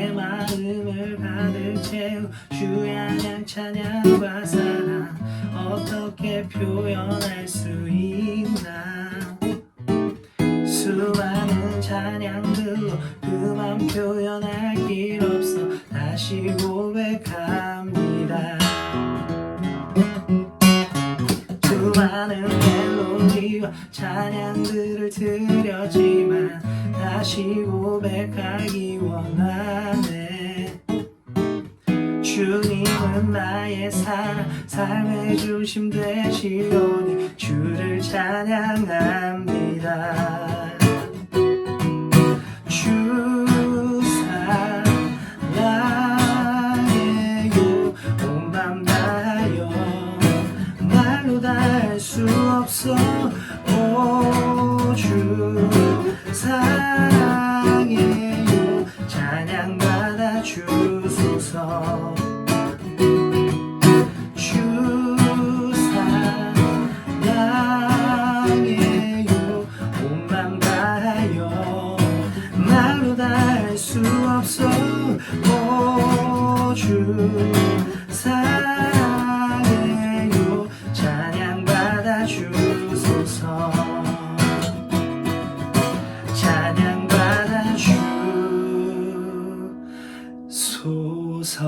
내 마음을 가득 채우 주야냥 찬양과 사랑 어떻게 표현할 수 있나? 수많은 찬양들로 그만 표현할 길 없어 다시 고백합 멜로디와 찬양들을 드렸지만 다시 고백하기 원하네. 주님은 나의 사랑 삶의 중심 되시오니 주를 찬양합니다. 주 사랑해요. 온맘 다하여 말로 다 할 수 없어 오주 사랑해요. 찬양 받아 주소서. 주 사랑해요. 온맘 다하여 말로 다 할 수 없어 주소서